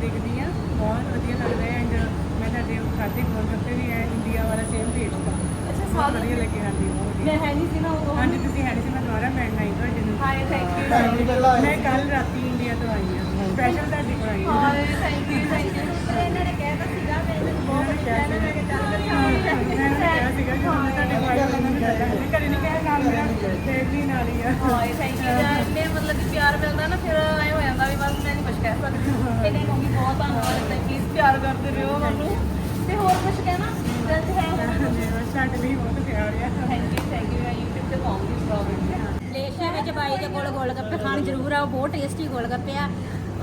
ਦੇਖਦੀ ਆ ਬਹੁਤ ਵਧੀਆ ਲੱਗਦਾ ਹੈ ਐਂਡ ਮੈਂ ਤੁਹਾਡੇ ਖਾਤੇ ਗੋਲਗੱਪੇ ਵੀ ਹੈ ਇੰਡੀਆ ਵਾਲਾ ਸੇਮ ਟੇਸਟ ਦਾ ਅੱਛਾ ਬਹੁਤ ਵਧੀਆ ਲੱਗੇ ਹਾਂਜੀ ਬਹੁਤ ਵਧੀਆ। ਮੈਂ ਹੈ ਨਹੀਂ ਸੀ ਨਾ ਉਦੋਂ। ਹਾਂਜੀ ਤੁਸੀਂ ਹੈ ਨਹੀਂ ਸੀ ਮੈਂ ਦੁਬਾਰਾ ਮਿਲਣ ਆਈ ਤੁਹਾਡੇ ਨੂੰ ਹਾਏ ਥੈਂਕ ਯੂ ਮੈਂ ਕੱਲ ਰਾਤੀ ਇੰਡੀਆ ਤੋਂ ਆਈ ਹਾਂ। ਸਪੈਸ਼ਲ ਤੁਹਾਡੇ ਕੋਲ ਆਈ ਹਾਂ। ਹਾਏ ਥੈਂਕ ਯੂ ਥੈਂਕ ਯੂ ਇਹਨਾਂ ਨੇ ਕਹਿਤਾ ਸੀਗਾ ਮੈਂ ਮੈਨੂੰ ਬਹੁਤ ਅੱਛਾ ਲੱਗਿਆ ਮੈਂ ਕਿਹਾ ਚੱਲ ਕਰੀ ਮੈਂ ਕਿਹਾ ਸੀਗਾ ਕਿ ਹੁਣ ਤੁਹਾਡੇ ਕੋਲ ਆਈ ਹਾਂ। ਮੈਂ ਘਰੇ ਨਹੀਂ ਕਹਿਆ ਨਾਲ ਮੇਰਾ ਫੈਮਿਲੀ ਨਾਲ ਹੀ ਆ। ਹਾਏ ਥੈਂਕ ਯੂ ਯਾਰ ਇੰਨੇ ਮਤਲਬ ਕਿ ਪਿਆਰ ਮਿਲਦਾ ਨਾ ਫਿਰ ਐ ਹੋ ਜਾਂਦਾ ਵੀ ਬਸ ਮੈਂ ਨਹੀਂ ਕੁਝ ਕਹਿ ਸਕਦੀ ਇਹਨੇ ਕਹੂੰਗੀ ਬਹੁਤ ਧੰਨਵਾਦ ਤੇ ਪਲੀਜ਼ ਪਿਆਰ ਕਰਦੇ ਰਹੋ ਮੈਨੂੰ ਤੇ ਹੋਰ ਕੁਝ ਕਹਿਣਾ? ਜਦ ਹੈ ਸਾਡੇ ਲਈ ਬਹੁਤ ਪਿਆਰ ਆ ਥੈਂਕ ਯੂ ਥੈਂਕ ਯੂ ਮੈਂ YouTube ਤੇ ਪਾਉਂਗੀ ਪ੍ਰੋਬਲਮ ਲੇਸ਼ਾ ਵਿੱਚ ਬਾਈ ਦੇ ਕੋਲ ਗੋਲਗੱਪੇ ਖਾਣ ਜ਼ਰੂਰ ਆਓ ਬਹੁਤ ਟੇਸਟੀ ਗੋਲਗੱਪੇ ਆ।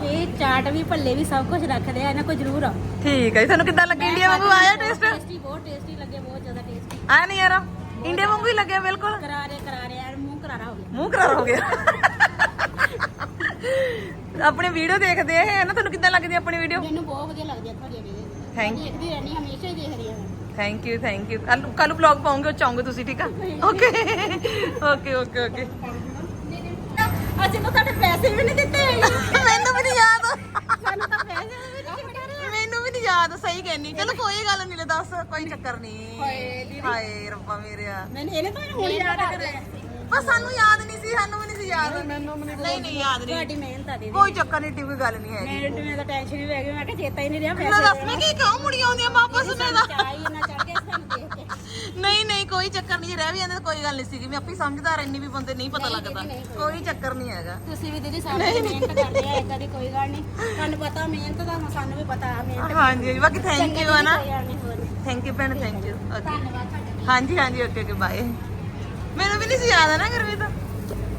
ਇਹ ਚਾਟ ਵੀ ਭੱਲੇ ਵੀ ਸਭ ਕੁਝ ਰੱਖਦੇ ਆ ਇਹਨਾਂ ਕੋਲ ਜ਼ਰੂਰ ਆਓ। ਠੀਕ ਹੈ ਜੀ। ਤੁਹਾਨੂੰ ਕਿੱਦਾਂ ਲੱਗਿਆ ਇੰਡੀਆ ਵਾਂਗੂ ਆਇਆ ਟੇਸਟ ਟੇਸਟੀ ਬਹੁਤ ਟੇਸਟੀ ਲੱਗੇ ਬਹੁਤ ਜ਼ਿਆਦਾ ਟੇਸਟੀ ਆ ਨਹੀਂ ਯਾਰ ਇੰਡੀਆ ਵਾਂਗੂ ਹੀ ਲੱਗਿਆ ਬਿਲਕੁਲ। ਕਰਾਰੇ ਕਰਾਰੇ ਯਾਰ ਮੂੰਹ ਕਰਾਰਾ ਹੋ ਗਿਆ। ਮੂੰਹ ਖਰਾਬ ਹੋ ਗਿਆ। ਆਪਣੀ ਵੀਡੀਓ ਦੇਖਦੇ ਆ ਨਾ ਤੁਹਾਨੂੰ ਕਿੱਦਾਂ ਲੱਗਦੀ ਆਪਣੀ ਵੀਡੀਓ? ਮੈਨੂੰ ਬਹੁਤ ਵਧੀਆ ਲੱਗਦੀ ਆ ਤੁਹਾਡੀ ਵੀਡੀਓ Thank you. ਦੇਖਦੀ ਰਹਿਣੀ ਹਮੇਸ਼ਾ ਹੀ ਦੇਖਦੀ ਆ ਥੈਂਕ ਯੂ ਥੈਂਕ ਯੂ ਕੱਲ ਕੱਲ ਵਲੌਗ ਪਾਉਂਗੇ ਉਹ ਚਾਹੋਗੇ ਤੁਸੀਂ ਠੀਕ ਆ? ਓਕੇ ਓਕੇ ਓਕੇ ਓਕੇ ਅਸੀਂ ਤਾਂ ਤੁਹਾਡੇ ਪੈਸੇ ਵੀ ਨਹੀਂ ਦਿੱਤੇ। ਮੈਨੂੰ ਵੀ ਨਹੀਂ ਯਾਦ। ਸਾਨੂੰ ਤਾਂ ਪੈਸੇ ਮੈਨੂੰ ਵੀ ਨਹੀਂ ਯਾਦ ਸਹੀ ਕਹਿਨੀ ਚਲੋ ਕੋਈ ਗੱਲ ਨਹੀਂ ਲੈ ਦੱਸ ਕੋਈ ਚੱਕਰ ਨਹੀਂ। ਹਾਏ ਰੱਬਾ ਮੇਰਿਆ। ਮੈਨੂੰ ਇਹਨੇ ਤਾਂ ਹੁਣ ਯਾਦ ਕਰਿਆ। ਬਸ ਸਾਨੂੰ ਯਾਦ ਨਹੀਂ ਸੀ ਸਾਨੂੰ ਨਹੀਂ ਨਹੀਂ ਨਹੀਂ ਯਾਦ ਨਹੀਂ। ਤੁਹਾਡੀ ਮਿਹਨਤ ਆ ਦੀਦੀ। ਕੋਈ ਚੱਕਰ ਨਹੀਂ ਕੋਈ ਗੱਲ ਨਹੀਂ ਹੈਗੀ। ਮੈਂ ਮੈਂ ਤਾਂ ਟੈਨਸ਼ਨ ਹੀ ਪੈ ਗਈ। ਮੈਂ ਕਿਹਾ ਚੇਤਾ ਹੀ ਨਹੀਂ ਰਿਹਾ ਨਾ ਪੈਸੇ ਦੱਸ ਮੈਂ ਕੀ ਕਿਉਂ ਮੁੜੀ ਆਉਂਦੀਆਂ ਵਾਪਸ ਮੇਰਾ ਚਾਹੀ ਨਾ ਚੜ ਗਿਆ ਸਾਨੂੰ ਦੇਖ ਕੇ। ਨਹੀਂ ਨਹੀਂ ਕੋਈ ਚੱਕਰ ਨਹੀਂ ਜੇ ਰਹਿ ਵੀ ਜਾਂਦੇ ਤਾਂ ਕੋਈ ਗੱਲ ਨਹੀਂ ਸੀਗੀ। ਮੈਂ ਆਪੇ ਸਮਝਦਾਰ ਇੰਨੀ ਵੀ ਬੰਦੇ ਨਹੀਂ ਪਤਾ ਲੱਗਦਾ। ਕੋਈ ਚੱਕਰ ਨਹੀਂ ਹੈਗਾ। ਤੁਸੀਂ ਵੀ ਦੀਦੀ ਲਈ ਮਿਹਨਤ ਕਰਦੇ ਆ ਇਦਾਂ ਦੀ ਕੋਈ ਗੱਲ ਨਹੀਂ। ਤੁਹਾਨੂੰ ਪਤਾ ਮਿਹਨਤ ਦਾ ਸਾਨੂੰ ਵੀ ਪਤਾ ਆ ਮਿਹਨਤ ਹਾਂਜੀ ਹਾਂਜੀ, ਬਾਕੀ ਥੈਂਕ ਯੂ ਹੈ ਨਾ। ਥੈਂਕ ਯੂ ਭੈਣ ਥੈਂਕ ਯੂ ਓਕੇ ਧੰਨਵਾਦ ਤੁਹਾਡਾ। ਹਾਂਜੀ ਹਾਂਜੀ। ਓਕੇ ਓਕੇ ਬਾਏ ਮੈਨੂੰ ਵੀ ਨਹੀਂ ਸੀ ਯਾਦ ਹੈ ਨਾ ਗੁਰਮੀਤ।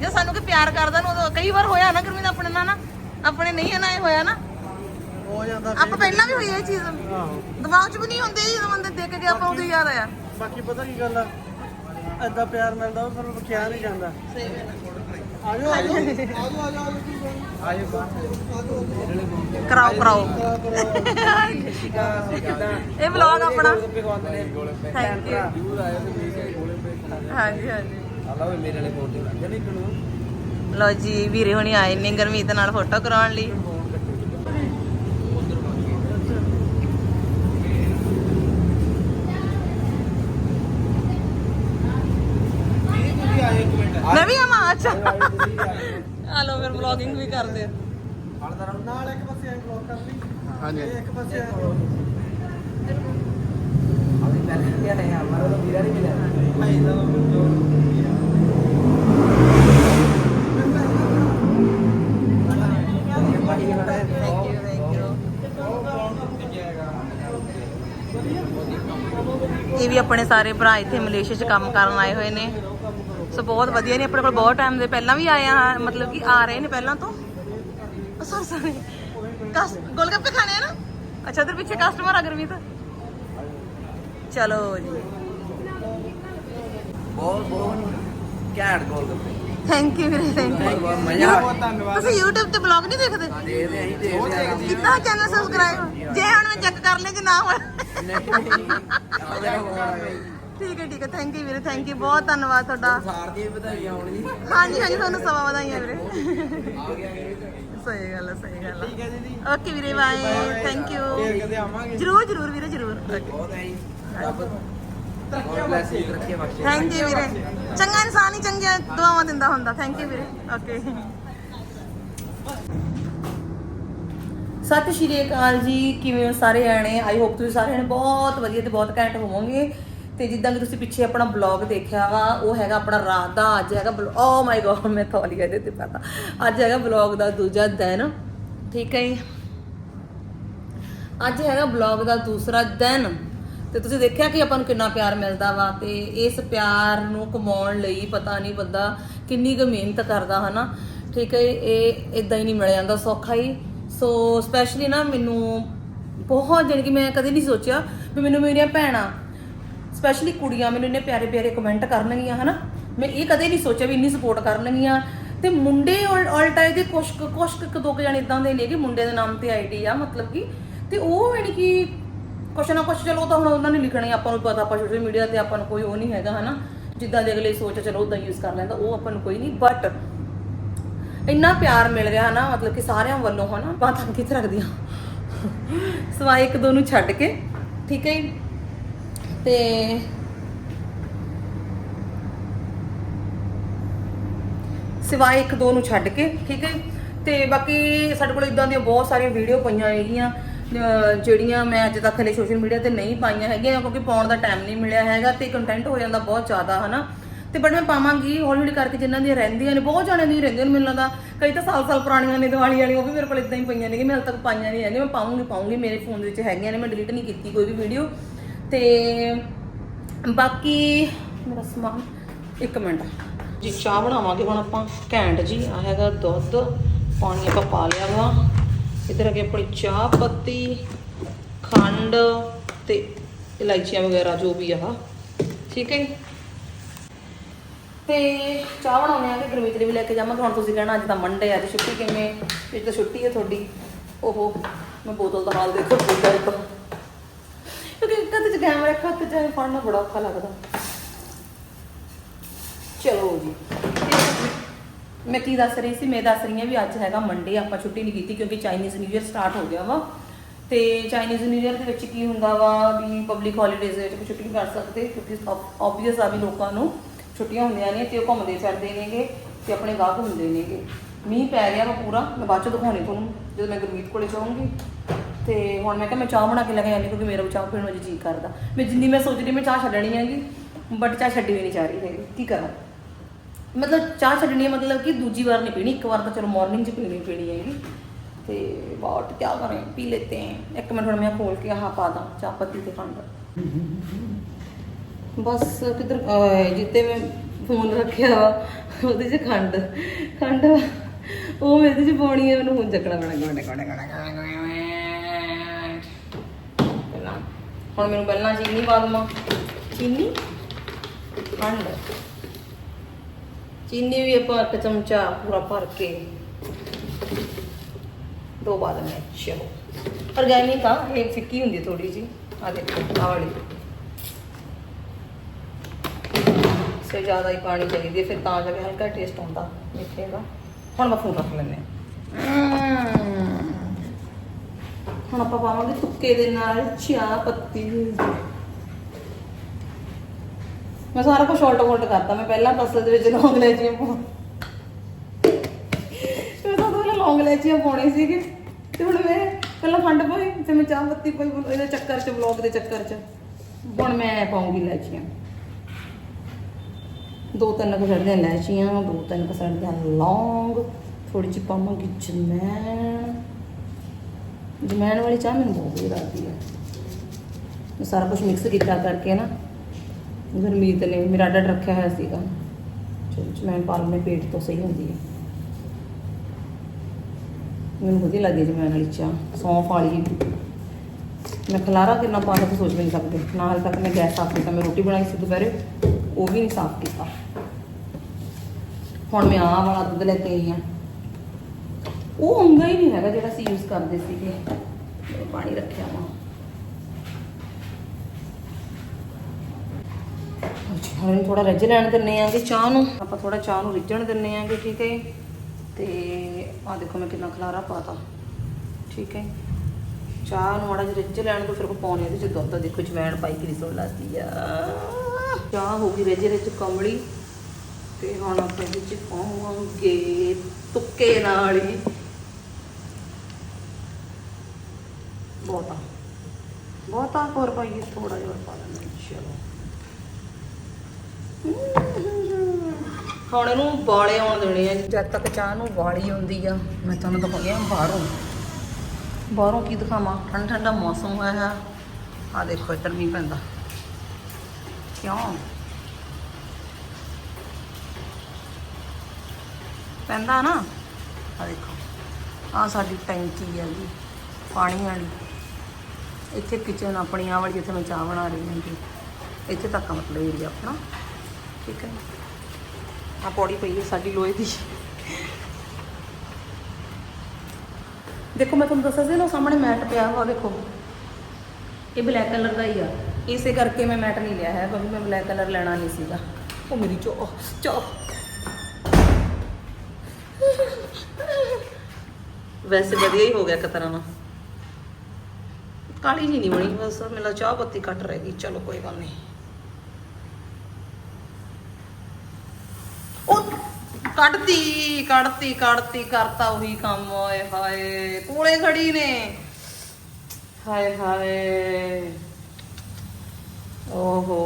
ਜੇ ਸਾਨੂੰ ਕਿ ਪਿਆਰ ਕਰਦਾ ਨੂੰ ਉਦੋਂ ਕਈ ਵਾਰ ਹੋਇਆ ਨਾ ਗੁਰਮੀਤ ਆਪਣੇ ਨਾਲ ਨਾ ਆਪਣੇ ਨਹੀਂ ਹੈ ਨਾ ਇਹ ਹੋਇਆ ਨਾ। ਹੋ ਜਾਂਦਾ ਆਪਾਂ ਪਹਿਲਾਂ ਵੀ ਹੋਈ ਇਹ ਚੀਜ਼। ਆਹੋ। ਦਿਮਾਗ 'ਚ ਵੀ ਨਹੀਂ ਹੁੰਦੀ ਜਦੋਂ ਬੰਦੇ ਦੇਖ ਕੇ ਆਪਾਂ ਉਦੋਂ ਯਾਦ ਆਇਆ। ਬਾਕੀ ਪਤਾ ਕੀ ਗੱਲ ਆ? ਐਦਾਂ ਪਿਆਰ ਮਿਲਦਾ ਉਹ ਫਿਰ ਕਿਹਾ ਨਹੀਂ ਜਾਂਦਾ। ਆਜੋ ਆਜੋ। ਆਜੋ ਆਜੋ ਆਜੋ ਕਰਾਓ ਕਰਾਓ। ਇਹ ਵਲੌਗ ਆਪਣਾ। ਥੈਂਕ ਯੂ ਹਾਂਜੀ ਹਾਂਜੀ। ਲੋ ਜੀ ਵੀਰੇ ਹੁਣੀ ਆਏ ਨੇ ਗਰਮੀਤ ਨਾਲ ਫੋਟੋ ਕਰਾਉਣ ਲਈ। ਮੈਂ ਵੀ ਆਵਾਂ ਅੱਛਾ। ਆ ਲੋ ਫਿਰ ਵਲੌਗਿੰਗ ਵੀ ਕਰਦੇ ਆ। ਨਾਲ ਇੱਕ ਪਾਸੇ ਐਂ ਬਲੌਕ ਕਰ ਲਈ। ਹਾਂਜੀ। ਇੱਕ ਪਾਸੇ ਐਂ ਭਾਈ ਦਾ ਥੈਂਕ ਯੂ ਥੈਂਕ ਯੂ ਇਹ ਵੀ ਆਪਣੇ ਸਾਰੇ ਭਰਾ ਇੱਥੇ ਮਲੇਸ਼ੀਆ 'ਚ ਕੰਮ ਕਰਨ ਆਏ ਹੋਏ ਨੇ। ਸੋ ਬਹੁਤ ਵਧੀਆ ਨੇ, ਆਪਣੇ ਕੋਲ ਬਹੁਤ ਟਾਈਮ ਦੇ, ਪਹਿਲਾਂ ਵੀ ਆਏ ਆ, ਮਤਲਬ ਕਿ ਆ ਰਹੇ ਨੇ ਪਹਿਲਾਂ ਤੋਂ। ਸੌਰੀ ਸੌਰੀ ਕਸ ਗੋਲਗੱਪੇ ਖਾਣੇ ਆ ਨਾ? ਅੱਛਾ ਇਧਰ ਪਿੱਛੇ ਕਸਟਮਰ ਆ ਗਰਮੀਤ। ਚਲੋ ਜੀ। ਬਹੁਤ ਬਹੁਤ ਘੈਂਟ ਗੋਲ ਥੈਂਕ ਯੂ ਵੀਰੇ ਥੈਂਕ ਯੂ ਬਹੁਤ ਮਜ਼ਾ ਆ ਗਿਆ। ਤੁਸੀਂ YouTube ਤੇ ਬਲੌਗ ਨਹੀਂ ਦੇਖਦੇ? ਦੇਖਦੇ ਅਸੀਂ ਦੇਖਦੇ ਆ ਕਿੰਨਾ ਚੈਨਲ ਸਬਸਕ੍ਰਾਈਬ ਜੇ ਹੁਣ ਮੈਂ ਚੈੱਕ ਕਰ ਲਿਆ ਜੇ ਨਾ ਹੋਇਆ ਠੀਕ ਹੈ ਠੀਕ ਹੈ। ਥੈਂਕ ਯੂ ਵੀਰੇ ਥੈਂਕ ਯੂ ਬਹੁਤ ਧੰਨਵਾਦ ਤੁਹਾਡਾ। ਸਾਰ ਦੀ ਵਧਾਈਆਂ ਹੋਣ ਜੀ। ਹਾਂਜੀ ਹਾਂਜੀ ਤੁਹਾਨੂੰ ਸਵਾ ਵਧਾਈਆਂ ਵੀਰੇ। ਸਹੀ ਗੱਲ ਹੈ ਸਹੀ ਗੱਲ ਹੈ ਠੀਕ ਹੈ ਦੀਦੀ ਓਕੇ ਵੀਰੇ ਬਾਏ ਥੈਂਕ ਯੂ ਜਰੂਰ ਜਰੂਰ ਵੀਰੇ ਜਰੂਰ। ਬਹੁਤ ਹੈ ਜੀ। ਥੈਂਕ ਯੂ ਵੀਰੇ। ਚੰਗਾ ਇਨਸਾਨ ਹੀ ਚੰਗੀਆਂ ਦੁਆਵਾਂ ਦਿੰਦਾ ਹੁੰਦਾ ਥੈਂਕ ਯੂ ਵੀਰੇ। ਓਕੇ ਸਤਿ ਸ਼੍ਰੀ ਅਕਾਲ ਜੀ ਕਿਵੇਂ ਹੋ ਸਾਰੇ ਜਾਣੇ? ਆਈ ਹੋਪ ਤੁਸੀਂ ਸਾਰੇ ਜਾਣੇ ਬਹੁਤ ਵਧੀਆ ਤੇ ਬਹੁਤ ਘੈਂਟ ਹੋਵੋਗੇ। ਤੇ ਜਿੱਦਾਂ ਕਿ ਤੁਸੀਂ ਪਿੱਛੇ ਆਪਣਾ ਬਲੌਗ ਦੇਖਿਆ ਵਾ ਉਹ ਹੈਗਾ ਆਪਣਾ ਰਾਤ ਦਾ ਅੱਜ ਹੈਗਾ ਓ ਮਾਈ ਗॉड ਮੈਂ ਥੋੜੀ ਇਹਦੇ ਤੇ ਪਤਾ। ਅੱਜ ਹੈਗਾ ਬਲੌਗ ਦਾ ਦੂਜਾ ਦਿਨ ਠੀਕ ਹੈ ਜੀ? ਅੱਜ ਹੈਗਾ ਬਲੌਗ ਦਾ ਦੂਸਰਾ ਦਿਨ। ਤੇ ਤੁਸੀਂ ਦੇਖਿਆ ਕਿ ਆਪਾਂ ਨੂੰ ਕਿੰਨਾ ਪਿਆਰ ਮਿਲਦਾ ਵਾ ਤੇ ਇਸ ਪਿਆਰ ਨੂੰ ਕਮਾਉਣ ਲਈ ਪਤਾ ਨਹੀਂ ਬੰਦਾ ਕਿੰਨੀ ਕੁ ਮਿਹਨਤ ਕਰਦਾ, ਹਨਾ? ਠੀਕ ਹੈ, ਇਹ ਇਦਾਂ ਹੀ ਨਹੀਂ ਮਿਲ ਜਾਂਦਾ ਸੌਖਾ ਹੀ। ਸੋ ਸਪੈਸ਼ਲੀ ਨਾ ਮੈਨੂੰ ਬਹੁਤ ਜਾਣੀ ਕਿ ਮੈਂ ਕਦੇ ਨਹੀਂ ਸੋਚਿਆ ਵੀ ਮੈਨੂੰ ਮੇਰੀਆਂ ਭੈਣਾਂ ਸਪੈਸ਼ਲੀ ਕੁੜੀਆਂ ਮੈਨੂੰ ਇੰਨੇ ਪਿਆਰੇ ਪਿਆਰੇ ਕਮੈਂਟ ਕਰਨਗੀਆਂ, ਹਨਾ? ਮੈਂ ਇਹ ਕਦੇ ਨਹੀਂ ਸੋਚਿਆ ਵੀ ਇੰਨੀ ਸਪੋਰਟ ਕਰਨਗੀਆਂ। ਤੇ ਮੁੰਡੇ ਆਲਟਾ ਇਹਦੇ ਕੁਛ ਕੁ- ਕੁਛ ਕੁ ਦੋ ਕੁ ਜਾਣੇ ਇਦਾਂ ਦੇ ਨੇ ਕਿ ਮੁੰਡੇ ਦੇ ਨਾਮ ਤੇ ਆਈਡੀ ਆ, ਮਤਲਬ ਕਿ, ਤੇ ਉਹ ਯਾਨੀ ਕਿ ਕੁਛ ਨਾ ਕੁਛ ਚਲੋ ਉਹ ਤਾਂ ਹੁਣ ਉਹਨਾਂ ਨੇ ਲਿਖਣਾ ਹੀ ਆਪਾਂ ਨੂੰ ਪਤਾ ਆਪਾਂ ਸੋਸ਼ਲ ਮੀਡੀਆ ਤੇ ਆਪਾਂ ਨੂੰ ਕੋਈ ਉਹ ਨਹੀਂ ਹੈਗਾ, ਹਨਾ? ਜਿੱਦਾਂ ਦੇ ਅਗਲੇ ਸੋਚ ਚਲੋ ਉਦਾਂ ਯੂਜ਼ ਕਰ ਲੈਂਦਾ, ਉਹ ਆਪਾਂ ਨੂੰ ਕੋਈ ਨਹੀਂ ਬਟ ਇੰਨਾ ਪਿਆਰ ਮਿਲ ਰਿਹਾ, ਹਨਾ? ਮਤਲਬ ਕਿ ਸਾਰਿਆਂ ਵੱਲੋਂ, ਹਨਾ? ਬਾਤਾਂ ਕਿੱਥੇ ਰੱਖਦੀਆਂ? ਸਵਾਈ ਇੱਕ ਦੋ ਨੂੰ ਛੱਡ ਕੇ, ਠੀਕ ਹੈ ਜੀ? ਤੇ ਸਿਵਾਏ ਇੱਕ ਦੋ ਨੂੰ ਛੱਡ ਕੇ, ਠੀਕ ਹੈ ਤੇ ਬਾਕੀ ਸਾਡੇ ਕੋਲ ਇਦਾਂ ਦੀਆਂ ਬਹੁਤ ਸਾਰੀਆਂ ਵੀਡੀਓ ਪਈਆਂ ਹੈਗੀਆਂ। ਜਿਹੜੀਆਂ ਮੈਂ ਅੱਜ ਤੱਕ ਹਲੇ ਸੋਸ਼ਲ ਮੀਡੀਆ ਤੇ ਨਹੀਂ ਪਾਈਆਂ ਹੈਗੀਆਂ, ਕਿਉਂਕਿ ਪਾਉਣ ਦਾ ਟਾਈਮ ਨਹੀਂ ਮਿਲਿਆ ਹੈਗਾ ਤੇ ਕੰਟੈਂਟ ਹੋ ਜਾਂਦਾ ਬਹੁਤ ਜ਼ਿਆਦਾ, ਹਨਾ? ਤੇ ਬਟ ਮੈਂ ਪਾਵਾਂਗੀ ਹੌਲੀ ਹੌਲੀ ਕਰਕੇ ਜਿਨ੍ਹਾਂ ਦੀਆਂ ਰਹਿੰਦੀਆਂ ਨੇ, ਬਹੁਤ ਜਾਣਿਆਂ ਦੀ ਰਹਿੰਦੀਆਂ ਨੇ ਮੈਨੂੰ ਲੱਗਦਾ। ਕਈ ਤਾਂ ਸਾਲ ਸਾਲ ਪੁਰਾਣੀਆਂ ਨੇ, ਦੀਵਾਲੀ ਵਾਲੀਆਂ, ਉਹ ਵੀ ਮੇਰੇ ਕੋਲ ਇਦਾਂ ਹੀ ਪਈਆਂ ਨੇ ਕਿ ਮੈਂ ਹਾਲੇ ਤੱਕ ਪਾਈਆਂ ਨਹੀਂ ਹੈਗੀਆਂ, ਮੈਂ ਪਾਉਂਗੀ ਪਾਉਂਗੀ, ਮੇਰੇ ਫੋਨ ਦੇ ਵਿੱਚ ਹੈਗੀਆਂ ਨੇ, ਮੈਂ ਡਿਲੀਟ ਨਹੀਂ ਕੀਤੀ ਕੋਈ ਵੀ ਵੀਡੀਓ ਤੇ ਬਾਕੀ ਮੇਰਾ ਸਮਾਨ, ਇੱਕ ਮਿੰਟ। ਜੀ, ਚਾਹ ਬਣਾਵਾਂਗੇ ਹੁਣ ਆਪਾਂ, ਘੈਂਟ ਜੀ ਆ ਹੈਗਾ ਦੁੱਧ, ਪਾਣੀ ਆਪਾਂ ਪਾ ਲਿਆ ਵਾ। ਇਧਰ ਅੱਗੇ ਆਪਣੀ ਚਾਹ ਪੱਤੀ, ਖੰਡ ਤੇ ਇਲਾਇਚੀਆਂ ਵਗੈਰਾ ਜੋ ਵੀ ਆ। ਠੀਕ ਹੈ ਜੀ? ਤੇ ਚਾਹ ਬਣਾਉਣੇ ਆ ਕਿ ਗੁਰਮੀਤ ਲਈ ਵੀ ਲੈ ਕੇ ਜਾਵਾਂਗੇ ਹੁਣ ਤੁਸੀਂ ਕਹਿਣਾ ਅੱਜ ਤਾਂ ਮੰਡੇ ਆ ਤੇ ਛੁੱਟੀ ਕਿਵੇਂ? ਅੱਜ ਤਾਂ ਛੁੱਟੀ ਹੈ ਤੁਹਾਡੀ। ਓਹੋ, ਮੈਂ ਬੋਤਲ ਦਾ ਹਾਲ ਦੇਖੋ ਕੀ ਕਰਦਾ ਕਿਉਂਕਿ ਇੱਕ ਹੱਥ 'ਚ ਕੈਮਰਾ ਇੱਕ ਹੱਥ 'ਚ ਫੜਨਾ ਬੜਾ ਔਖਾ ਲੱਗਦਾ। ਚਲੋ ਜੀ ਮੈਂ ਕੀ ਦੱਸ ਰਹੀ ਸੀ, ਮੈਂ ਦੱਸ ਰਹੀ ਹਾਂ ਵੀ ਅੱਜ ਹੈਗਾ ਮੰਡੇ ਆਪਾਂ ਛੁੱਟੀ ਨਹੀਂ ਕੀਤੀ ਕਿਉਂਕਿ ਚਾਈਨੀਜ਼ ਨਿਊ ਇਅਰ ਸਟਾਰਟ ਹੋ ਗਿਆ ਵਾ। ਤੇ ਚਾਈਨੀਜ਼ ਨਿਊ ਇਅਰ ਦੇ ਵਿੱਚ ਕੀ ਹੁੰਦਾ ਵਾ ਵੀ ਪਬਲਿਕ ਹੌਲੀਡੇਜ਼ ਦੇ ਵਿੱਚ ਕੋਈ ਛੁੱਟੀ ਨਹੀਂ ਕਰ ਸਕਦੇ, ਕਿਉਂਕਿ ਆਬਵੀਅਸ ਆ ਵੀ ਲੋਕਾਂ ਨੂੰ ਛੁੱਟੀਆਂ ਹੁੰਦੀਆਂ ਨੇ ਤੇ ਉਹ ਘੁੰਮਦੇ ਫਿਰਦੇ ਨੇਗੇ ਤੇ ਆਪਣੇ ਗਾਹਕ ਹੁੰਦੇ ਨੇਗੇ। ਮੀਂਹ ਪੈ ਰਿਹਾ ਵਾ ਪੂਰਾ, ਮੈਂ ਬਾਅਦ ਚ ਦਿਖਾਉਣੀ ਤੁਹਾਨੂੰ, ਜਦੋਂ ਮੈਂ ਗੁਰਮੀਤ ਕੋਲੇ ਜਾਊਂਗੀ। ਤੇ ਹੁਣ ਮੈਂ ਕਿਹਾ ਮੈਂ ਚਾਹ ਬਣਾ ਕੇ ਲੈ ਕੇ ਜਾਂਦੀ ਕਿਉਂਕਿ ਮੇਰਾ ਵੀ ਚਾਹ ਪੀਣ ਨੂੰ ਜੀ ਕਰਦਾ। ਮੈਂ ਜਿੰਨੀ ਮੈਂ ਸੋਚਦੀ ਮੈਂ ਚਾਹ ਛੱਡਣੀ ਹੈਗੀ ਬਟ ਚਾਹ ਛੱਡੀ ਵੀ ਨਹੀਂ ਜਾ ਰਹੀ ਹੈਗੀ, ਕੀ ਕਰਾਂ? ਮਤਲਬ ਚਾਹ ਛੱਡਣੀ ਹੈ ਮਤਲਬ ਕਿ ਦੂਜੀ ਵਾਰ ਨਹੀਂ ਪੀਣੀ, ਇੱਕ ਵਾਰ ਤਾਂ ਚਲੋ ਮਾਰਨਿੰਗ 'ਚ ਪੀਣੀ ਪੀਣੀ ਹੈਗੀ ਤੇ ਬਾਟ ਕੀ ਕरें ਪੀ ਲੈਤੇ हैं ਇੱਕ ਮਿੰਟ ਹੁਣ ਮੈਂ ਖੋਲ ਕੇ ਆਹ ਪਾ ਦਾਂ, ਚਾਹ ਪੱਤੀ ਤੇ ਖੰਡ। ਬਸ ਕਿਧਰ ਜਿੱਤੇ ਮੈਂ ਫੋਨ ਰੱਖਿਆ ਉਹਦੇ 'ਚ ਖੰਡ। ਖੰਡ ਉਹ ਇਹਦੇ 'ਚ ਪਾਉਣੀ ਹੈ ਮੈਨੂੰ ਹੁਣ ਚੱਕਣਾ ਪੈਣਾ ਗੋਡੇ ਗੋਡੇ ਗੋਡੇ ਪਹਿਲਾਂ, ਹੁਣ ਮੈਨੂੰ ਪਹਿਲਾਂ ਚੀਨੀ ਪਾ ਦਵਾਂ। ਚੀਨੀ? ਖੰਡ। ਚੀਨੀ ਵੀ ਆਪਾਂ ਇੱਕ ਚਮਚਾ ਪੂਰਾ ਭਰ ਕੇ ਦੋ ਬਾਅਦ ਮੈਂ ਚਲੋ ਆਰਗੈਨਿਕ ਆ ਇਹ ਫਿੱਕੀ ਹੁੰਦੀ ਥੋੜੀ ਜੀ ਆ ਦੇਖੋ ਆਹ ਵਾਲੀ। ਸੇ ਜ਼ਿਆਦਾ ਹੀ ਪਾਣੀ ਚਾਹੀਦੀ ਫਿਰ ਤਾਂ ਜਾ ਕੇ ਹਲਕਾ ਟੇਸਟ ਆਉਂਦਾ ਮਿੱਠੇ ਦਾ। ਹੁਣ ਮੈਂ ਫੋਨ ਰੱਖ ਲੈਂਦੇ ਹੁਣ ਆਪਾਂ ਪਾਵਾਂਗੇ ਤੁੱਕੇ ਦੇ ਨਾਲ ਚਾਹ ਪੱਤੀ। ਮੈਂ ਸਾਰਾ ਕੁਝ ਉਲਟ ਆਊਟ ਕਰਤਾ, ਮੈਂ ਪਹਿਲਾਂ ਤਸਲ ਦੇ ਵਿੱਚ ਲੌਂਗ ਲੈਚੀਆਂ ਪਾ ਮੈਂ ਤਾਂ ਪਹਿਲਾਂ ਲੌਂਗ ਲੈਚੀਆਂ ਪਾਉਣੀ ਸੀਗੀ, ਤੇ ਹੁਣ ਮੈਂ ਪਹਿਲਾਂ ਖੰਡ ਪਾਈ, ਤੇ ਮੈਂ ਚਾਹ ਪੱਤੀ ਪਾਈ ਇਹਦੇ ਚੱਕਰ 'ਚ, ਵਲੌਗ ਦੇ ਚੱਕਰ 'ਚ। ਹੁਣ ਮੈਂ ਪਾਉਂਗੀ ਲੈਚੀਆਂ ਦੋ ਤਿੰਨ ਕੁ ਸੜਦੀਆਂ ਇਲਾਇਚੀਆਂ ਦੋ ਤਿੰਨ ਕੁ ਸੜਦੀਆਂ ਲੌਂਗ ਥੋੜੀ ਜਿਹੀ ਪਾਵਾਂਗੀ ਜਮੈਣ। ਜਮੈਣ ਵਾਲੀ ਚਾਹ ਮੈਨੂੰ ਬਹੁਤ ਵਧੀਆ ਲੱਗਦੀ ਹੈ ਸਾਰਾ ਕੁਝ ਮਿਕਸ ਕੀਤਾ ਕਰਕੇ ਨਾ ਗੁਰਮੀਤ ਨੇ ਮੇਰਾ ਆਰਡਰ ਰੱਖਿਆ ਹੋਇਆ ਸੀਗਾ। ਚਲੋ ਜਮੈਣ ਪਾ ਲਓ ਪੇਟ ਤੋਂ ਸਹੀ ਹੁੰਦੀ ਹੈ। ਮੈਨੂੰ ਵਧੀਆ ਲੱਗਦੀ ਹੈ ਵਾਲੀ ਚਾਹ, ਸੌਂਫ ਵਾਲੀ। ਮੈਂ ਖਲਾਰਾ ਕਿੰਨਾ ਪਾਉਂਦਾ ਤਾਂ ਸੋਚ ਵੀ ਨਹੀਂ ਸਕਦੇ। ਨਾ ਹਾਲੇ ਤੱਕ ਮੈਂ ਗੈਸ ਸਾਫ਼ ਕੀਤਾ, ਮੈਂ ਰੋਟੀ ਬਣਾਈ ਸੀ ਦੁਪਹਿਰੇ, ਉਹ ਵੀ ਨਹੀਂ ਸਾਫ਼ ਕੀਤਾ। ਹੁਣ ਮੈਂ ਆਹ ਵਾਲਾ ਦੁੱਧ ਲੈ ਕੇ ਆਈ ਹਾਂ। ਉਹ ਉਂਗਾ ਹੀ ਨਹੀਂ ਹੈਗਾ ਜਿਹੜਾ ਅਸੀਂ ਯੂਜ਼ ਕਰਦੇ ਸੀਗੇ। ਪਾਣੀ ਰੱਖਿਆ ਵਾ। ਅੱਛਾ ਹੁਣ ਥੋੜਾ ਰਿੱਝ ਲੈਣ ਦਿੰਨੇ ਆਂਗੇ ਚਾਹ ਨੂੰ। ਆਪਾਂ ਥੋੜਾ ਚਾਹ ਨੂੰ ਰਿੱਝਣ ਦਿੰਨੇ ਆਂਗੇ ਠੀਕ ਹੈ ਤੇ ਆਹ ਦੇਖੋ ਮੈਂ ਕਿੰਨਾ ਖਲਾਰਾ ਪਾਤਾ। ਠੀਕ ਹੈ ਚਾਹ ਨੂੰ ਮਾੜਾ ਜਿਹਾ ਰਿੱਝ ਲੈਣ ਤੋਂ ਫਿਰ ਪਾਉਣੇ ਇਹਦੇ ਚ ਦੁੱਧ ਦੇਖੋ ਜਵੈਣ ਪਾਈ ਕਿਰੀ ਸੋਹ ਲੱਗਦੀ ਆ। ਚਾਹ ਹੋ ਗਈ ਰਿੱਝ ਰਿੱਝ ਕਮਲੀ। ਤੇ ਹੁਣ ਆਪਾਂ ਇਹਦੇ ਚ ਪਾਵਾਂਗੇ ਤੁੱਕੇ ਨਾਲ ਹੀ ਬਹੁਤਾ। ਬਹੁਤਾ ਹੋਰ ਪਾਈਏ ਥੋੜਾ ਜਿਹਾ ਪਾ ਲੈਂਦੇ ਹਾਂ, ਚਲੋ। ਹੁਣ ਇਹਨੂੰ ਬਾਲੇ ਆਉਣ ਦੇਣੇ ਆ ਜਦ ਤੱਕ ਚਾਹ ਨੂੰ ਵਾਲੀ ਆਉਂਦੀ ਆ, ਮੈਂ ਤੁਹਾਨੂੰ ਦਿਖਾਉਂਦੀ ਆ ਬਾਹਰੋਂ। ਬਾਹਰੋਂ ਕੀ ਦਿਖਾਵਾਂ? ਠੰਡਾ ਠੰਡਾ ਮੌਸਮ ਹੋਇਆ ਹੈ ਆ ਦੇਖੋ, ਇੱਧਰ ਮੀਂਹ ਪੈਂਦਾ। ਕਿਉਂ? ਪੈਂਦਾ ਨਾ। ਆ ਦੇਖੋ ਆ ਸਾਡੀ ਟੈਂਕੀ ਹੈ ਜੀ, ਪਾਣੀ ਵਾਲੀ। ਇੱਥੇ ਕਿਚਨ ਆਪਣੀ ਆ ਵਾਲੀ ਜਿੱਥੇ ਮੈਂ ਚਾਹ ਬਣਾ ਰਹੀ ਹਾਂ ਜੀ। ਇੱਥੇ ਤੱਕ ਆ ਮਤਲਬ ਏਰੀਆ ਆਪਣਾ। ਠੀਕ ਹੈ ਆ ਪੌੜੀ ਪਈ ਹੈ ਸਾਡੀ ਲੋਹੇ ਦੀ। ਦੇਖੋ, ਮੈਂ ਤੁਹਾਨੂੰ ਦੱਸਿਆ ਸੀ ਨਾ ਸਾਹਮਣੇ ਮੈਟ ਪਿਆ ਹੋਇਆ ਦੇਖੋ। ਇਹ ਬਲੈਕ ਕਲਰ ਦਾ ਹੀ ਆ। ਇਸੇ ਕਰਕੇ ਮੈਂ ਮੈਟ ਨਹੀਂ ਲਿਆ ਹੈ, ਕਿਉਂਕਿ ਮੈਂ ਬਲੈਕ ਕਲਰ ਲੈਣਾ ਨਹੀਂ ਸੀਗਾ। ਉਹ ਮੇਰੀ ਚੋ ਚੋ ਵੈਸੇ ਵਧੀਆ ਹੀ ਹੋ ਗਿਆ ਇੱਕ ਤਰ੍ਹਾਂ ਨਾਲ। ਕਾਲੀ ਜੀ ਨਹੀਂ ਬਣੀ, ਬਸ ਮੇਰਾ ਚਾਹ ਪੱਤੀ ਕੱਟ ਰਹਿ ਗਈ। ਚਲੋ, ਕੋਈ ਗੱਲ ਨਹੀਂ। ਕੱਢਤੀ ਕੱਢਤੀ ਕੱਢਤੀ, ਕਰਤਾ ਉਹੀ ਕੰਮ, ਓਏ ਹਾਏ, ਕੋਲੇ ਖੜੀ ਨੇ। ਹਾਏ ਹਾਏ। ਓਹੋ।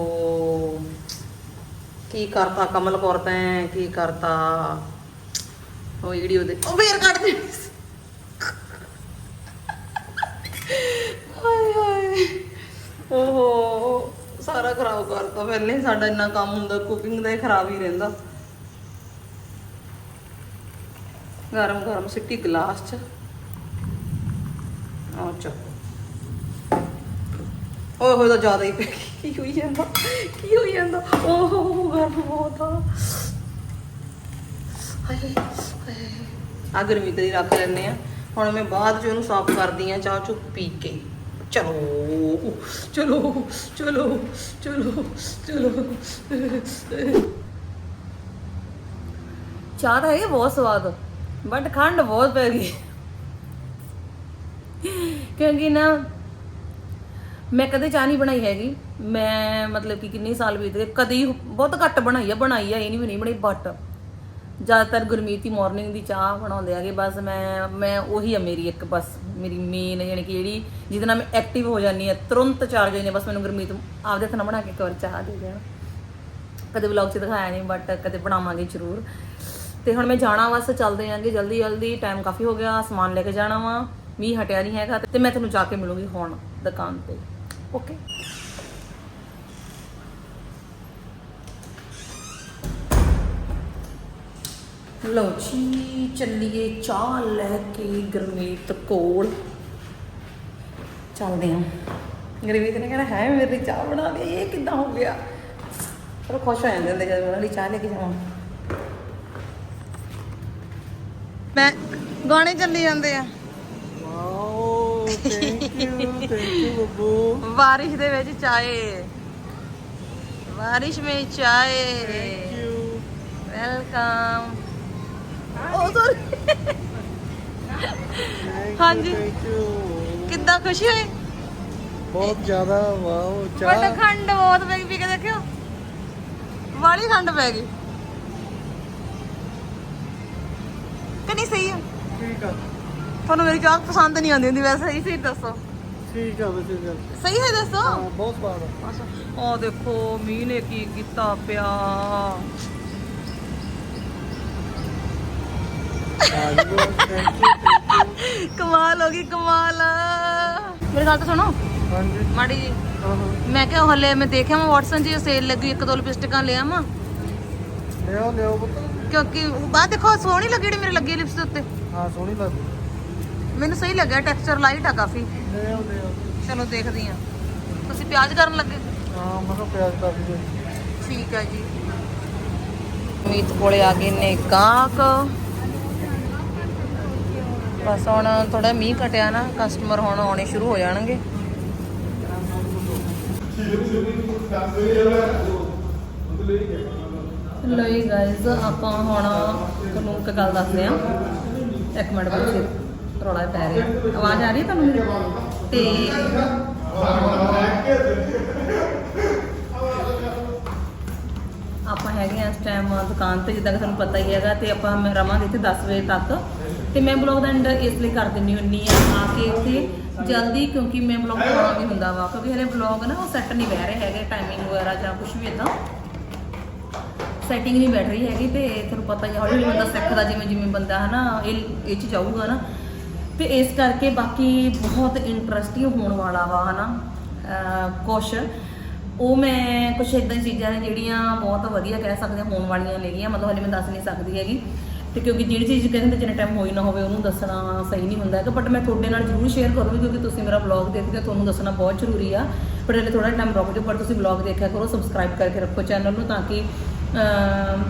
ਕੀ ਕਰਤਾ ਕਮਲ ਕੌਰ ਤੈਂ ਕੀ ਕਰਤਾ? ਉਹ ਜਿਹੜੀ ਉਹਦੇ ਉਹ ਫੇਰ ਕੱਢਦੀ ਹਾਏ ਹਾਏ। ਓਹੋ, ਸਾਰਾ ਖਰਾਬ ਕਰਤਾ। ਪਹਿਲੇ ਸਾਡਾ ਇੰਨਾ ਕੰਮ ਹੁੰਦਾ ਕੁਕਿੰਗ ਦਾ ਹੀ ਖਰਾਬ ਹੀ ਰਹਿੰਦਾ। ਗਰਮ ਗਰਮ ਸਿੱਟੀ ਗਲਾਸ ਚ। ਆ ਚੱਕੋ ਓਏ ਹੋਏ ਤਾਂ ਜ਼ਿਆਦਾ ਹੀ ਕੀ ਹੋਈ ਜਾਂਦਾ? ਕੀ ਹੋਈ ਜਾਂਦਾ? ਓਹ ਗਰਮ ਬਹੁਤ ਆ। ਹਾਏ ਆ ਗਰਮੀ ਤੇ ਰੱਖ ਲੈਣੇ ਆ। ਹੁਣ ਮੈਂ ਬਾਅਦ ਚ ਉਹਨੂੰ ਸਾਫ਼ ਕਰਦੀ ਆ ਚਾਹ ਚੁ ਪੀ ਕੇ। ਚਲੋ ਚਲੋ ਚਲੋ ਚਲੋ ਚਲੋ। ਚਾਹ ਤਾਂ ਹੈ, ਬਹੁਤ ਸਵਾਦ। ਬਟ ਖੰਡ ਬਹੁਤ ਪੈ ਗਈ। ਕਿਉਂਕਿ ਨਾ, ਮੈਂ ਕਦੇ ਚਾਹ ਨਹੀਂ ਬਣਾਈ ਹੈਗੀ। ਮੈਂ ਮਤਲਬ ਕਿ ਕਿੰਨੇ ਸਾਲ ਬੀਤ ਗਏ, ਕਦੇ ਬਹੁਤ ਘੱਟ ਬਣਾਈ ਆ ਬਣਾਈ ਆ, ਇਹ ਨਹੀਂ ਵੀ ਨਹੀਂ ਬਣਾਈ ਬਟ ਜ਼ਿਆਦਾਤਰ ਗੁਰਮੀਤ ਹੀ ਮਾਰਨਿੰਗ ਦੀ ਚਾਹ ਬਣਾਉਂਦੇ ਆਗੇ ਬਸ ਮੈਂ ਮੈਂ ਉਹੀ ਆ ਮੇਰੀ ਇੱਕ, ਬਸ ਮੇਰੀ ਮੇਨ ਯਾਨੀ ਕਿ ਜਿਹੜੀ ਜਿਹਦੇ ਨਾਲ ਮੈਂ ਐਕਟਿਵ ਹੋ ਜਾਂਦੀ ਆ, ਤੁਰੰਤ ਚਾਰਜ ਹੋ ਜਾਂਦੀ ਆ, ਬਸ ਮੈਨੂੰ ਗੁਰਮੀਤ ਆਪਦੇ ਹੱਥ ਨਾਲ ਬਣਾ ਕੇ ਇੱਕ ਵਾਰ ਚਾਹ ਦੇ ਦੇਣਾ। ਕਦੇ ਵਲੌਗ 'ਚ ਦਿਖਾਇਆ ਨਹੀਂ ਬਟ ਕਦੇ ਬਣਾਵਾਂਗੇ ਜ਼ਰੂਰ। ਤੇ ਹੁਣ ਮੈਂ ਜਾਣਾ ਬਸ ਚੱਲਦੇ ਆਂਗੇ ਜਲਦੀ ਜਲਦੀ ਟਾਈਮ ਕਾਫੀ ਹੋ ਗਿਆ, ਸਮਾਨ ਲੈ ਕੇ ਜਾਣਾ ਵਾ, ਮੀਂਹ ਹਟਿਆ ਨਹੀਂ ਹੈਗਾ ਤੇ ਮੈਂ ਤੁਹਾਨੂੰ ਜਾ ਕੇ ਮਿਲੂੰਗੀ ਹੁਣ ਦੁਕਾਨ ਤੇ। ਓਕੇ ਲਓ ਜੀ, ਚੱਲੀਏ ਚਾਹ ਲੈ ਕੇ ਗਰਮੀਤ ਕੋਲ। ਚੱਲਦੇ ਹਾਂ ਗਰਮੀਤ ਨੇ ਕਹਿਣਾ, ਹੈ, ਮੇਰੀ ਚਾਹ ਬਣਾ ਦੇ, ਇਹ ਕਿੱਦਾਂ ਹੋ ਗਿਆ? ਚਲੋ ਖੁਸ਼ ਹੋ ਜਾਂਦੇ ਹੁੰਦੇ ਜਦੋਂ ਉਹਨਾਂ ਲਈ ਚਾਹ ਲੈ ਕੇ ਜਾਵਾਂ। ਮੈਂ ਗਾਣੇ ਚੱਲੀ ਜਾਂਦੇ ਆ। Wow thank you thank you Babbu. ਬਾਰਿਸ਼ ਦੇ ਵਿੱਚ ਚਾਏ। ਬਾਰਿਸ਼ ਵਿੱਚ ਚਾਏ। ਥੈਂਕ ਯੂ ਵੈਲਕਮ ਉਹ ਸੌਰੀ ਹਾਂਜੀ। ਕਿੱਦਾਂ ਖੁਸ਼ੀ ਹੋਈ? ਬਹੁਤ ਜ਼ਿਆਦਾ ਵਾਓ ਬਟ ਚਾਹ। ਖੰਡ ਬਹੁਤ ਪੈ ਗਈ ਕੇ ਦੇਖਿਓ। ਵਾਲੀ ਖੰਡ ਪੈ ਗਈ। ਨਹੀਂ ਸਹੀ ਹੈ। ਠੀਕ ਆ। ਤੁਹਾਨੂੰ ਮੇਰੀ ਚਾਹ ਪਸੰਦ ਨਹੀਂ ਆਉਂਦੀ ਹੁੰਦੀ ਵੈਸੇ ਸਹੀ ਸਹੀ ਦੱਸੋ। ਠੀਕ ਆ ਵੈਸੇ ਗੱਲ ਸਹੀ ਹੈ ਦੱਸੋ। ਹਾਂ ਬਹੁਤ ਸਵਾਦ ਆ। ਉਹ ਦੇਖੋ ਮੀਂਹ ਨੇ ਕੀ ਕੀਤਾ ਪਿਆ। ਆ ਜੀ ਥੈਂਕ ਯੂ ਕਮਾਲ ਹੋ ਗਈ ਕਮਾਲ। ਮੇਰੀ ਗੱਲ ਤਾਂ ਸੁਣੋ। ਹਾਂਜੀ। ਮਾੜੀ ਜੀ। ਹਾਂ ਹਾਂ। ਮੈਂ ਕਿਹਾ ਹਲੇ ਮੈਂ ਦੇਖਿਆ ਮੈਂ ਵਾਟਸਨ 'ਚ ਸੇਲ ਲੱਗੀ ਇੱਕ ਦੋ ਲਿਪਸਟਿਕਾਂ ਲਿਆ ਮਾ ਲਿਓ ਲਿਓ ਪੁੱਤ। ਕਿਉਂਕਿ ਬਾਹ ਦੇਖੋ ਸੋਹਣੀ ਲੱਗੀ ਜਿਹੜੀ ਮੇਰੇ ਲੱਗੀ ਲਿਪਸ ਦੇ ਉੱਤੇ। ਹਾਂ ਸੋਹਣੀ ਲੱਗਦੀ ਮੈਨੂੰ ਸਹੀ ਲੱਗਿਆ ਟੈਕਸਚਰ ਲਾਈਟ ਆ ਕਾਫੀ। ਲਿਓ ਲਿਓ ਚਲੋ ਦੇਖਦੀ ਆ ਤੁਸੀਂ ਪਿਆਜ਼ ਕਰਨ ਲੱਗੇ? ਹਾਂ ਮੈਂ ਕਿਹਾ ਪਿਆਜ਼ ਕਾਫੀ ਦੇ ਠੀਕ ਹੈ ਜੀ। ਮੀਤ ਕੋਲੇ ਆ ਗਏ ਨੇ ਗਾਹਕ। ਬਸ ਹੁਣ ਥੋੜਾ ਮੀਂਹ ਘਟਿਆ ਨਾ ਕਸਟਮਰ ਹੁਣ ਆਉਣੇ ਸ਼ੁਰੂ ਹੋ ਜਾਣਗੇ। ਲਈ ਗਾਇਜ਼ ਆਪਾਂ ਹੁਣ ਤੁਹਾਨੂੰ ਇੱਕ ਗੱਲ ਦੱਸਦੇ ਆ ਇੱਕ ਮਿੰਟ ਬੱਚੇ ਰੌਲਾ ਪੈ ਰਿਹਾ। ਆਵਾਜ਼ ਆ ਰਹੀ ਹੈ ਤੁਹਾਨੂੰ? ਤੇ ਆਪਾਂ ਹੈਗੇ ਆ ਇਸ ਟਾਈਮ ਦੁਕਾਨ ਤੇ, ਜਿੱਦਾਂ ਕਿ ਤੁਹਾਨੂੰ ਪਤਾ ਹੀ ਹੈਗਾ, ਤੇ ਆਪਾਂ ਮੈਂ ਰਵਾਂਗੇ ਇੱਥੇ 10 ਵਜੇ ਤੱਕ। ਤੇ ਮੈਂ ਬਲੌਗ ਦਾ ਐਂਡ ਇਸ ਲਈ ਕਰ ਦਿੰਨੀ ਹੁੰਨੀ ਆ ਆ ਕੇ ਇੱਥੇ ਜਲਦੀ, ਕਿਉਂਕਿ ਮੈਂ ਬਲੌਗ ਪਾਉਣਾ ਵੀ ਹੁੰਦਾ ਵਾ, ਕਿਉਂਕਿ ਹਲੇ ਬਲੌਗ ਨਾ ਉਹ ਸੈੱਟ ਨਹੀਂ ਬਹਿ ਰਹੇ ਹੈਗੇ ਟਾਈਮਿੰਗ ਵਗੈਰਾ ਜਾਂ ਕੁਝ ਵੀ ਇਦਾਂ ਸੈਟਿੰਗ ਨਹੀਂ ਬੈਠ ਰਹੀ ਹੈਗੀ ਤੇ ਤੁਹਾਨੂੰ ਪਤਾ ਹੀ ਆ, ਹੌਲੀ ਹੌਲੀ ਬੰਦਾ ਸਿੱਖਦਾ ਜਿਵੇਂ ਜਿਵੇਂ ਬੰਦਾ ਹਨਾ ਇਹ ਇਹ ਚ ਜਾਊਗਾ ਨਾ। ਤੇ ਇਸ ਕਰਕੇ ਬਾਕੀ ਬਹੁਤ ਇੰਟਰਸਟਿੰਗ ਹੋਣ ਵਾਲਾ ਵਾ ਹਨਾ ਅਹ ਕੁਛ। ਉਹ ਮੈਂ ਕੁਛ ਇਦਾਂ ਦੀ ਚੀਜ਼ਾਂ ਨੇ ਜਿਹੜੀਆਂ ਬਹੁਤ ਵਧੀਆ ਕਹਿ ਸਕਦੇ ਹਾਂ ਹੋਣ ਵਾਲੀਆਂ ਨੇਗੀਆਂ ਮਤਲਬ ਹਲੇ ਮੈਂ ਦੱਸ ਨਹੀਂ ਸਕਦੀ ਹੈਗੀ। ਤੇ ਕਿਉਂਕਿ ਜਿਹੜੀ ਚੀਜ਼ ਕਹਿੰਦੇ ਜਿੰਨੇ ਟਾਈਮ ਹੋਈ ਨਾ ਹੋਵੇ ਉਹਨੂੰ ਦੱਸਣਾ ਸਹੀ ਨਹੀਂ ਹੁੰਦਾ ਹੈਗਾ। ਬਟ ਮੈਂ ਤੁਹਾਡੇ ਨਾਲ ਜ਼ਰੂਰ ਸ਼ੇਅਰ ਕਰੂੰਗੀ ਕਿਉਂਕਿ ਤੁਸੀਂ ਮੇਰਾ ਵਲੌਗ ਦੇਖਦੇ ਹੋ ਤੁਹਾਨੂੰ ਦੱਸਣਾ ਬਹੁਤ ਜ਼ਰੂਰੀ ਆ। ਪਰ ਹਲੇ ਥੋੜਾ ਟਾਈਮ ਰੁਕ ਜਾਓ ਪਰ ਤੁਸੀਂ ਵਲੌਗ ਦੇਖਿਆ ਕਰੋ ਸਬਸਕ੍ਰਾਈਬ ਕਰਕੇ ਰੱਖੋ ਚੈਨਲ ਨੂੰ ਤਾਂ ਕਿ ਅਮ,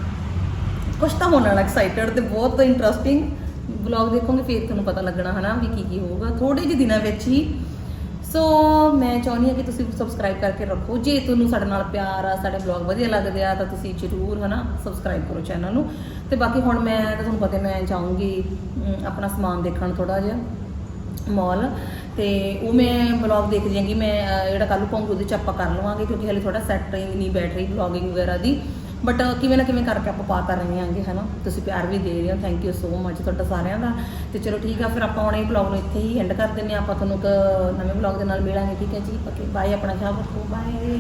ਕੁਛ ਤਾਂ ਹੋਣ ਵਾਲਾ ਐਕਸਾਈਟਡ ਤੇ ਬਹੁਤ ਇੰਟਰਸਟਿੰਗ ਵਲੌਗ ਦੇਖੋਗੇ ਫਿਰ ਤੁਹਾਨੂੰ ਪਤਾ ਲੱਗਣਾ ਹਨਾ ਵੀ ਕੀ ਕੀ ਹੋਊਗਾ। ਥੋੜੇ ਜਿਹੇ ਦਿਨਾਂ ਵਿੱਚ ਹੀ। ਸੋ ਮੈਂ ਚਾਹੁੰਦੀ ਹਾਂ ਕਿ ਤੁਸੀਂ ਸਬਸਕ੍ਰਾਈਬ ਕਰਕੇ ਰੱਖੋ। ਜੇ ਤੁਹਾਨੂੰ ਸਾਡੇ ਨਾਲ ਪਿਆਰ ਆ ਸਾਡੇ ਵਲੌਗ ਵਧੀਆ ਲੱਗਦੇ ਆ ਤਾਂ ਤੁਸੀਂ ਜ਼ਰੂਰ ਹਨਾ ਸਬਸਕ੍ਰਾਈਬ ਕਰੋ ਚੈਨਲ ਨੂੰ। ਤੇ ਬਾਕੀ ਹੁਣ ਮੈਂ ਤਾਂ ਤੁਹਾਨੂੰ ਪਤਾ ਮੈਂ ਜਾਊਂਗੀ ਆਪਣਾ ਸਮਾਨ ਦੇਖਣ ਥੋੜਾ ਜਿਹਾ ਮਾਲ ਤੇ ਉਹ ਮੈਂ ਬਲੌਗ ਦੇਖ ਜਾਵਾਂਗੀ ਮੈਂ ਅਹ, ਜਿਹੜਾ ਕੱਲ ਪਾਉਂਗੀ ਉਹਦੇ ਚ ਆਪਾਂ ਕਰ ਲਵਾਂਗੇ ਕਿਉਂਕਿ ਹਲੇ ਥੋੜਾ ਸੈਟਿੰਗ ਨਹੀਂ ਬੈਠ ਰਹੀ ਬਲੌਗਿੰਗ ਵਗੈਰਾ ਦੀ। ਬਟ uh, ਕਿਵੇਂ ਨਾ ਕਿਵੇਂ ਕਰਕੇ ਆਪਾਂ ਪਾ ਕਰ ਰਹੇ ਹਾਂਗੇ, ਹਨਾ? ਤੁਸੀਂ ਪਿਆਰ ਵੀ ਦੇ ਰਹੇ ਹੋ ਥੈਂਕ ਯੂ ਸੋ ਮਚ ਤੁਹਾਡਾ ਸਾਰਿਆਂ ਦਾ। ਤੇ ਚਲੋ ਠੀਕ ਆ, ਫਿਰ ਆਪਾਂ ਹੁਣ ਇਹ ਬਲੌਗ ਨੂੰ ਇੱਥੇ ਹੀ ਐਂਡ ਕਰ ਦਿੰਦੇ ਹਾਂ। ਆਪਾਂ ਤੁਹਾਨੂੰ ਇੱਕ ਨਵੇਂ ਬਲੌਗ ਦੇ ਨਾਲ ਮਿਲਾਂਗੇ, ਠੀਕ ਹੈ ਜੀ? ਓਕੇ ਬਾਏ ਆਪਣਾ ਖਿਆਲ ਰੱਖੋ ਬਾਏ